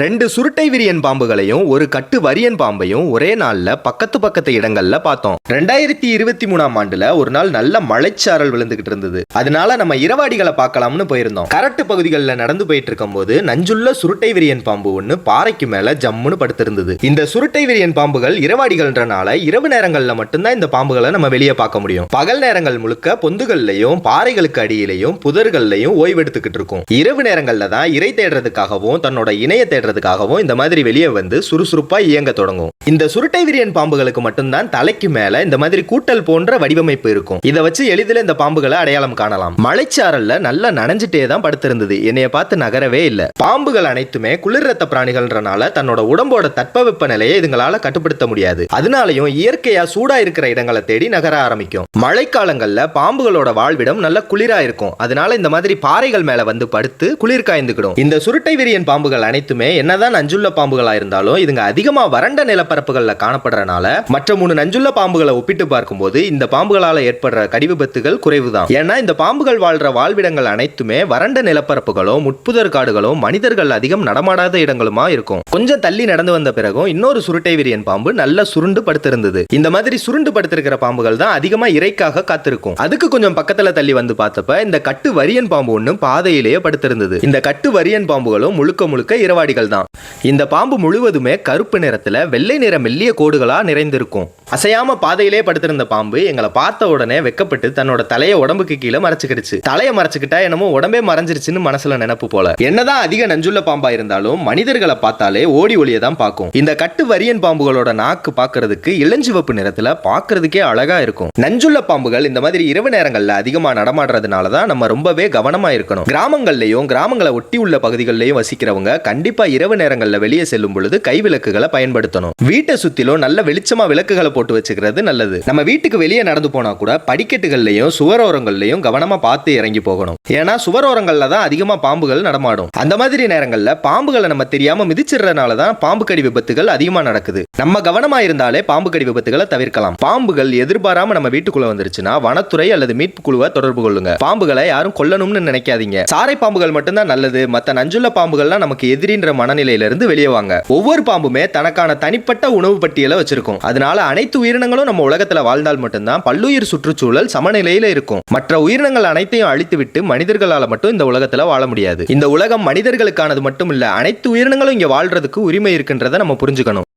ரெண்டு சுருட்டை விரியன் பாம்புகளையும் ஒரு கட்டு வரியன் பாம்பையும் ஒரே நாள்ல பக்கத்து பக்கத்து இடங்கள்ல பார்த்தோம். ரெண்டாயிரத்தி இருபத்தி மூணாம் ஆண்டுல ஒரு நாள் நல்ல மழைச்சாரல் விழுந்துகிட்டு இருந்தது. அதனால நம்ம இரவாடிகளை பார்க்கலாம்னு போயிருந்தோம். கரட்டு பகுதிகளில் நடந்து போயிட்டு இருக்கும்போது நஞ்சுள்ள சுருட்டை விரியன் பாம்பு ஒன்று பாறைக்கு மேல ஜம்முன்னு படுத்திருந்தது. இந்த சுருட்டை விரியன் பாம்புகள் இரவாடிகள்ன்றனால இரவு நேரங்கள்ல மட்டும்தான் இந்த பாம்புகளை நம்ம வெளியே பார்க்க முடியும். பகல் நேரங்கள் முழுக்க பொந்துகள்லையும் பாறைகளுக்கு அடியிலையும் புதர்கள்லையும் ஓய்வெடுத்துக்கிட்டு இருக்கும். இரவு நேரங்கள்ல தான் இறை தேடுறதுக்காகவும் தன்னோட இணைய தேடுறதுக்காகவும் இந்த மாதிரி வெளியே வந்து சுறுசுறுப்பா இயங்க தொடங்கும். இந்த சுருட்டை விரியன் பாம்புகளுக்கு மட்டும்தான் தலைக்கு மேல இந்த மாதிரி கூட்டல் போன்ற வடிவமைப்பு இருக்கும். இதை வச்சு எளிதில் இந்த பாம்புகளை அடையாளம் காணலாம். மலைச்சாரல்ல நல்லா நனைஞ்சிட்டே தான் படுத்திருந்தது. என்னைய பார்த்து நகரவே இல்லை. பாம்புகள் அனைத்துமே குளிர் ரத்த பிராணிகள்ன்றனால தன்னோட உடம்போட தட்பவெப்ப நிலையை இதுங்களால கட்டுப்படுத்த முடியாது. அதனாலையும் இயற்கையா சூடா இருக்கிற இடங்களை தேடி நகர ஆரம்பிக்கும். மழைக்காலங்கள்ல பாம்புகளோட வாழ்விடம் நல்ல குளிரா இருக்கும். அதனால இந்த மாதிரி பாறைகள் மேல வந்து படுத்து குளிர் காய்ந்துக்கிடும். இந்த சுருட்டை விரியன் பாம்புகள் அனைத்துமே என்னதான் நஞ்சுள்ள பாம்புகளா இருந்தாலும் இதுங்க அதிகமா வறண்ட நிலப்பரப்புகள்ல காணப்படுறனால மற்ற மூணு நஞ்சுள்ள பாம்புகளை ஒப்பிட்டு பார்க்கும்போது இந்த பாம்புகளால ஏற்படுற கடி விபத்துகள் குறைவுதான். ஏன்னா இந்த பாம்புகள் வாழ்ற வாழ்விடங்கள் அனைத்துமே வறண்ட நிலப்பரப்புகளும் முட்புதர் காடுகளும் மனிதர்கள் அதிகம் நடமாடாத இடங்களுமா இருக்கும். கொஞ்சம் தள்ளி நடந்து வந்த பிறகும் இன்னொரு சுருட்டை விரியன் பாம்பு நல்ல சுருண்டு படுத்திருந்தது. இந்த மாதிரி சுருண்டு படுத்திருக்கிற பாம்புகள் தான் அதிகமா இறைக்காக காத்திருக்கும். அதுக்கு கொஞ்சம் பக்கத்துல தள்ளி வந்து பார்த்தப்ப இந்த கட்டு வரியன் பாம்பு ஒண்ணு பாதையிலேயே படுத்திருந்தது. இந்த கட்டு வரியன் பாம்புகளும் முழுக்க முழுக்க இரவாடிகள் தான். இந்த பாம்பு முழுவதுமே கருப்பு நிறத்துல வெள்ளை நிற மெல்லிய கோடுகளா நிறைந்திருக்கும். அசையாம பாதையிலே படுத்திருந்த பாம்பு எங்களை பார்த்த உடனே வெக்கப்பட்டு தன்னோட தலையை உடம்புக்கு கீழே மறைச்சுக்கிடுச்சு. தலையை மறைச்சுக்கிட்டா என்னமோ உடம்பே மறைஞ்சிருச்சுன்னு மனசுல நினைப்பு போல. என்னதான் அதிக நஞ்சுள்ள பாம்பா இருந்தாலும் மனிதர்களை பார்த்தாலே ஓடி ஒளியை தான் பார்க்கும். இந்த கட்டு வரியன் பாம்புகளோட நாக்கு பாக்குறதுக்கு இளஞ்சிவப்பு நிறத்துல பாக்குறதுக்கே அழகா இருக்கும். நஞ்சுள்ள பாம்புகள் இந்த மாதிரி இரவு நேரங்கள்ல அதிகமா நடமாடுறதுனால தான் நம்ம ரொம்பவே கவனமா இருக்கணும். கிராமங்கள்லயும் கிராமங்களை ஒட்டி உள்ள பகுதிகளிலையும் வசிக்கிறவங்க கண்டிப்பா இரவு நேரங்களில் வெளியே செல்லும் பொழுது கைவிளக்குகளை பயன்படுத்தணும். வீட்டை சுத்திலும் நல்ல வெளிச்சமா விளக்குகளை போட்டு வச்சுக்கிறது நல்லது. நம்ம வீட்டுக்கு வெளியே நடந்து போனா கூட படிக்கட்டுகள்லயும் சுவரோரங்கள்லயும் கவனமா பார்த்து இறங்கி போகணும். ஏன்னா சுவரோரங்கள்ல தான் அதிகமா பாம்புகள் நடமாடும். அந்த மாதிரி நேரங்கள்ல பாம்புகளை நம்ம தெரியாம மிதிச்சிடுறதுனால தான் பாம்பு கடி விபத்துகள் அதிகமா நடக்குது. நம்ம கவனமா இருந்தாலே பாம்பு கடி விபத்துகளை தவிர்க்கலாம். பாம்புகள் எதிர்பாராம நம்ம வீட்டுக்குள்ள வந்துருச்சுன்னா வனத்துறை அல்லது மீட்பு குழுவை தொடர்பு கொள்ளுங்க. பாம்புகளை யாரும் கொல்லணும்னு நினைக்காதீங்க. சாரை பாம்புகள் மட்டும்தான் நல்லது. மத்த நஞ்சுள்ள பாம்புகள்லாம் நமக்கு எதிரின்ற மனநிலையிலிருந்து வெளியே வாங்க. ஒவ்வொரு பாம்புமே தனக்கான தனிப்பட்ட உணவு பட்டியலை வச்சிருக்கும். அதனால அனைத்து உயிரினங்களும் நம்ம உலகத்துல வாழ்ந்தால் மட்டும்தான் பல்லுயிர் சுற்றுச்சூழல் சமநிலையில இருக்கும். மற்ற உயிரினங்கள் அனைத்தையும் அழித்துவிட்டு மனிதர்களால மட்டும் இந்த உலகத்துல வாழ முடியாது. இந்த உலகம் மனிதர்களுக்கானது மட்டும் இல்ல அனைத்து உயிரினங்களும் இங்க வாழ்றதுக்கு உரிமை இருக்கின்றதை நம்ம புரிஞ்சுக்கணும்.